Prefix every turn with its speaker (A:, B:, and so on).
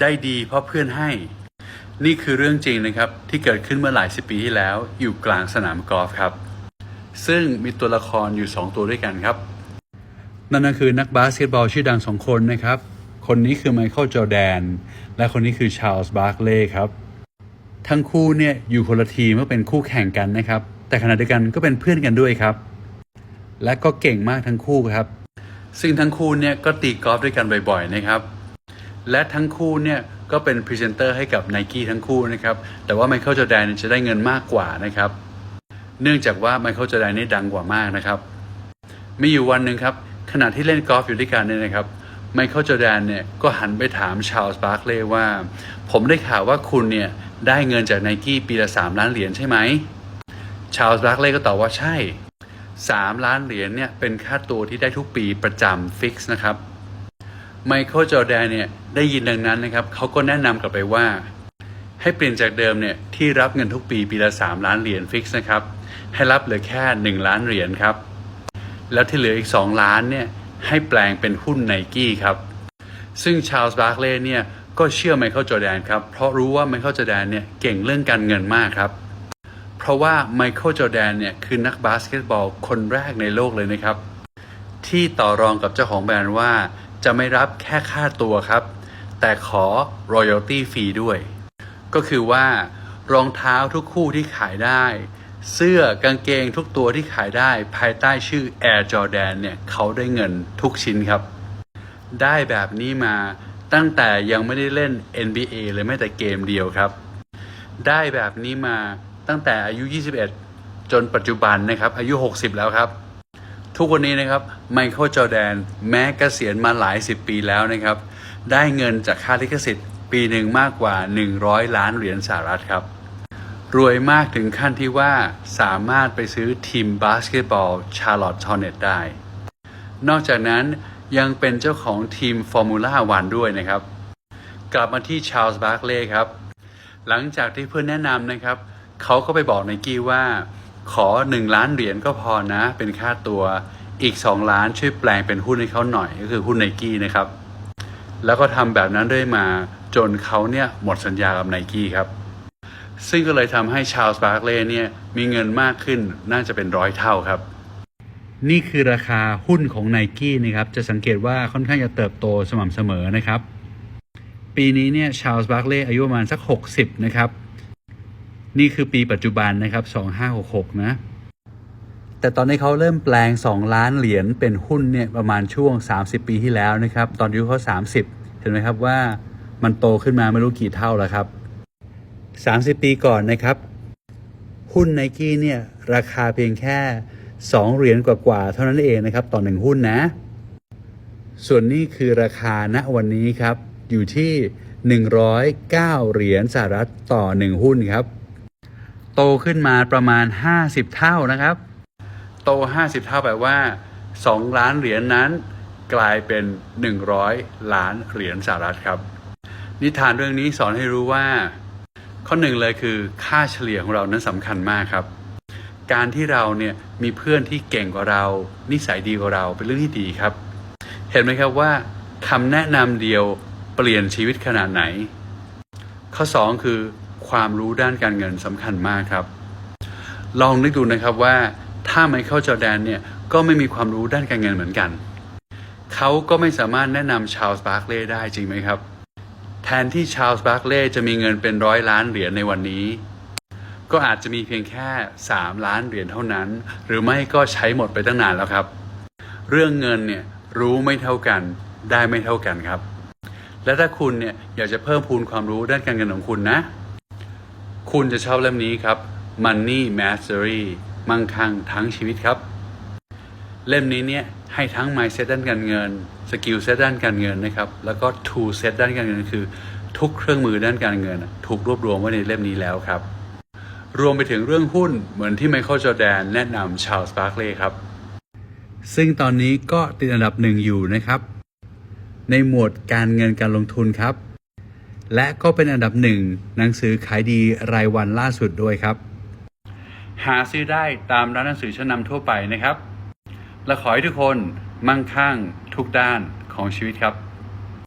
A: ได้ดีเพราะเพื่อนให้ นี่คือเรื่องจริงนะครับ ที่เกิดขึ้นเมื่อหลายสิบปีที่แล้ว อยู่กลางสนามกอล์ฟครับ ซึ่งมีตัวละครอยู่ 2 ตัวด้วยกันครับ นั่นก็คือนักบาสเกตบอลชื่อดังสองคนนะครับ คนนี้คือไมเคิลจอแดน และคนนี้คือชาลส์บาร์คเลย์ครับ ทั้งคู่เนี่ยอยู่คนละทีมเมื่อเป็นคู่แข่งกันนะครับ แต่ขณะเดียวกันก็เป็นเพื่อนกันด้วยครับ และก็เก่งมากทั้งคู่ครับ ซึ่งทั้งคู่เนี่ยก็ตีกอล์ฟด้วยกันบ่อยๆนะครับ และทั้งคู่เนี่ยก็เป็นพรีเซนเตอร์ให้กับ n i กี้ทั้งคู่นะครับ แต่ว่าไมเคิลจอแดนจะได้เงินมากกว่านะครับ เนื่องจากว่าไมเคิลจอแดนนี่ดังกว่ามากนะครับ มีอยู่วันหนึ่งครับ ขณะที่เล่นกอล์ฟอยู่ด้วยกันเนี่ยนะครับไมเคิลจอแดนเนี่ยก็หันไปถามชาลส์บาร์คเลย์ว่า ผมได้ข่าวว่าคุณเนี่ยได้เงินจากไนกี้ปีละ 3 ล้านเหรียญใช่ไหมชาลส์บาร์คเลย์ก็ตอบว่าใช่ 3 ล้านเหรียญเนี่ยเป็นค่าตัวที่ได้ทุกปีประจำฟิกซ์นะครับ ไมเคิลจอแดนเนี่ยได้ยินดังนั้นนะครับเขาก็แนะนำกลับไปว่า ให้เปลี่ยนจากเดิมเนี่ยที่รับเงินทุกปีปีละ 3 ล้านเหรียญฟิกซ์นะครับให้รับเหลือแค่ 1 ล้านเหรียญครับ แล้วที่เหลืออีก 2 ล้านเนี่ยให้แปลงเป็นหุ้นไนกี้ครับ ซึ่งชาร์ลส์บาร์คเลย์เนี่ยก็เชื่อไมเคิลจอแดนครับ เพราะรู้ว่าไมเคิลจอแดนเนี่ยเก่งเรื่องการเงินมากครับ เพราะว่าไมเคิลจอแดนเนี่ยคือนักบาสเกตบอลคนแรกในโลกเลยนะครับ ที่ต่อรองกับเจ้าของแบรนด์ว่า จะไม่รับแค่ค่าตัวครับ แต่ขอ royalty fee ด้วย ก็คือว่ารองเท้าทุกคู่ที่ขายได้ เสื้อกางเกงทุกตัวที่ขายได้ภายใต้ชื่อ Air Jordan เนี่ยเขาได้เงินทุกชิ้นครับ ได้แบบนี้มาตั้งแต่ยังไม่ได้เล่น NBA เลยแม้แต่เกมเดียวครับ ได้แบบนี้มาตั้งแต่อายุ 21 จนปัจจุบันนะครับ อายุ 60 แล้วครับ ทุกวันนี้นะครับไมเคิลจอแดนแม้เกษียณมาหลายสิบปีแล้วนะครับ ได้เงินจากค่าลิขสิทธิ์ ปีหนึ่งมากกว่า 100 ล้านเหรียญสหรัฐครับ รวยมากถึงขั้นที่ว่าสามารถไปซื้อทีมบาสเกตบอลชาร์ลอตต์ทอร์เนตได้ นอกจากนั้นยังเป็นเจ้าของทีมฟอร์มูล่าวันด้วยนะครับ กลับมาที่ชาร์ลส์บาร์คเลย์ครับ หลังจากที่เพื่อนแนะนำนะครับ เขาก็ไปบอกไนกี้ว่า ขอ 1 ล้านเหรียญก็พอนะ เป็นค่าตัวอีก 2 ล้านช่วยแปลงเป็นหุ้นให้เขาหน่อยก็คือหุ้นไนกี้นะครับ แล้วก็ทำแบบนั้นเรื่อยมาจนเขาเนี่ยหมดสัญญากับไนกี้ครับ ซึ่งก็เลยทำให้ชาร์ลส์บาร์เลย์เนี่ยมีเงินมากขึ้นน่าจะเป็นร้อยเท่าครับ นี่คือราคาหุ้นของไนกี้นะครับ จะสังเกตว่าค่อนข้างจะเติบโตสม่ำเสมอนะครับ ปีนี้เนี่ยชาร์ลส์บาร์เลย์อายุประมาณสัก 60 นะครับ นี่คือปีปัจจุบันนะครับ 2566 นะ แต่ตอนนี้เขาเริ่มแปลง 2 ล้านเหรียญเป็นหุ้นเนี่ยประมาณช่วง 30 ปีที่แล้วนะครับ ตอนอายุเขา 30 เห็นไหมครับว่ามันโตขึ้นมาไม่รู้กี่เท่าแล้วครับ 30 ปีก่อนนะครับ หุ้นไนกี้เนี่ยราคาเพียงแค่ 2 เหรียญกว่าๆเท่านั้นเองนะครับ ต่อหนึ่งหุ้นนะ ส่วนนี้คือราคาณวันนี้ครับ อยู่ที่ 109 เหรียญสหรัฐต่อ 1 หุ้นครับ โตขึ้นมาประมาณ 50 เท่านะครับ โต 50 เท่าแปลว่า 2 ล้านเหรียญนั้น กลายเป็น 100 ล้านเหรียญสหรัฐครับ นิทานเรื่องนี้สอนให้รู้ว่า ข้อหนึ่งเลยคือค่าเฉลี่ยของเรานั้นสำคัญมากครับ การที่เราเนี่ยมีเพื่อนที่เก่งกว่าเรา นิสัยดีกว่าเราเป็นเรื่องที่ดีครับ เห็นไหมครับว่าคำแนะนำเดียวเปลี่ยนชีวิตขนาดไหน ข้อ 2 คือ ความรู้ด้านการเงินสำคัญมากครับ ลองนึกดูนะครับว่าถ้าไมเคิลจอแดนเนี่ยก็ไม่มีความรู้ด้านการเงินเหมือนกัน เขาก็ไม่สามารถแนะนำชาลส์บาร์คเลย์ได้จริงไหมครับ แทนที่ชาลส์บาร์คเลย์จะมีเงินเป็นร้อยล้านเหรียญในวันนี้ ก็อาจจะมีเพียงแค่ 3 ล้านเหรียญเท่านั้น หรือไม่ก็ใช้หมดไปตั้งนานแล้วครับ เรื่องเงินเนี่ยรู้ไม่เท่ากันได้ไม่เท่ากันครับ และถ้าคุณเนี่ยอยากจะเพิ่มพูนความรู้ด้านการเงินของคุณนะ คุณจะชอบเล่มนี้ครับ Money Mastery มั่งคั่งทั้งชีวิตครับ เล่มนี้เนี่ยให้ทั้ง mindset ด้านการเงินสกิลเซตด้านการเงินนะครับ แล้วก็ tool set ด้านการเงินคือ ทุกเครื่องมือด้านการเงิน ถูกรวบรวมไว้ในเล่มนี้แล้วครับ รวมไปถึงเรื่องหุ้นเหมือนที่ไมเคิลจอแดนแนะนำชาร์ลส์บาร์คเลย์ครับ ซึ่งตอนนี้ก็ติดอันดับหนึ่งอยู่นะครับ ในหมวดการเงินการลงทุนครับ และก็เป็นอันดับหนึ่งหนังสือขายดีรายวันล่าสุดด้วยครับ หาซื้อได้ตามร้านหนังสือชั้นนำทั่วไปนะครับ และขอให้ทุกคนมั่งคั่งทุกด้านของชีวิตครับ